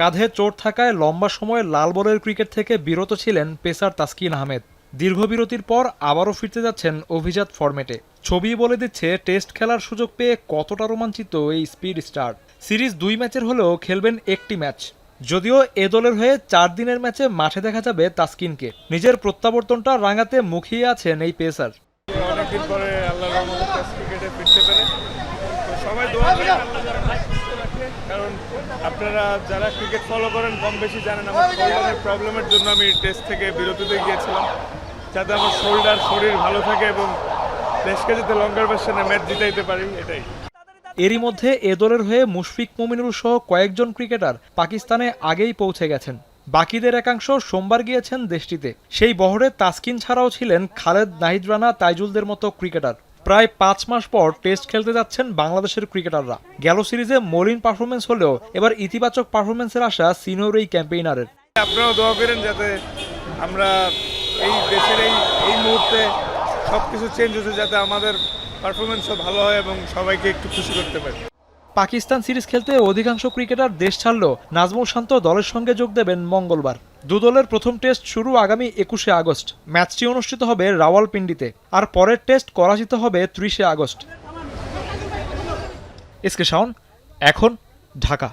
কাঁধে চোট থাকায় লম্বা সময় লাল বলের ক্রিকেট থেকে বিরত ছিলেন পেসার তাসকিন আহমেদ। দীর্ঘ বিরতির পর আবারও ফিরতে যাচ্ছেন অভিজাত ফরম্যাটে। ছবি বলে দিচ্ছে, টেস্ট খেলার সুযোগ পেয়ে কতটা রোমাঞ্চিত এই স্পিড স্টার। সিরিজ দুই ম্যাচের হলেও খেলবেন একটি ম্যাচ। যদিও এ দলের হয়ে চার দিনের ম্যাচে মাঠে দেখা যাবে তাসকিনকে। নিজের প্রত্যাবর্তনটা রাঙাতে মুখিয়ে আছেন এই পেসার। অনেকদিন পরে আল্লাহ রহমতের টেস্ট ক্রিকেটে ফিরতে পেরে। তো সবাই দোয়া করেন। কারণ আপনারা যারা ক্রিকেট ফলো করেন, কম বেশি জানেন, আমার শোল্ডারের প্রবলেমের জন্য আমি টেস্ট থেকে বিরতিতে গিয়েছিলাম। যাতে আমার শোল্ডার শরীর ভালো থাকে এবং দেশকে যাতে লঙ্গার ভার্সনে ম্যাচ জিতাইতে পারি, এটাই। এরই মধ্যে এ দলের হয়ে মুশফিক মুমিনুল সহ কয়েকজন ক্রিকেটার পাকিস্তানে আগেই পৌঁছে গেছেন। বাকিদের একাংশ সোমবার গিয়েছেন দেশটিতে। সেই বহরে তাসকিন ছাড়াও ছিলেন খালেদ, নাহিদ রানা, তাইজুলদের মতো ক্রিকেটার। প্রায় পাঁচ মাস পর টেস্ট খেলতে যাচ্ছেন বাংলাদেশের ক্রিকেটাররা। গেল সিরিজে মলিন পারফরমেন্স হলেও এবার ইতিবাচক পারফরমেন্সের আশা সিনিয়র এই ক্যাম্পেইনারের। আপনারাও দোয়া করেন যাতে আমরা এই দেশের এই এই মুহূর্তে সব কিছু চেঞ্জ হচ্ছে, যাতে আমাদের পারফরমেন্সও ভালো হয় এবং সবাইকে একটু খুশি করতে পারি। পাকিস্তান সিরিজ খেলতে অধিকাংশ ক্রিকেটার দেশ ছাড়লেও নাজমুল শান্ত দলের সঙ্গে যোগ দেবেন মঙ্গলবার। দুদলের প্রথম টেস্ট শুরু আগামী একুশে আগস্ট। ম্যাচটি অনুষ্ঠিত হবে রাওয়ালপিন্ডিতে আর পরের টেস্ট করাচিতে হবে ত্রিশে আগস্ট। এসকে শাওন, এখন ঢাকা।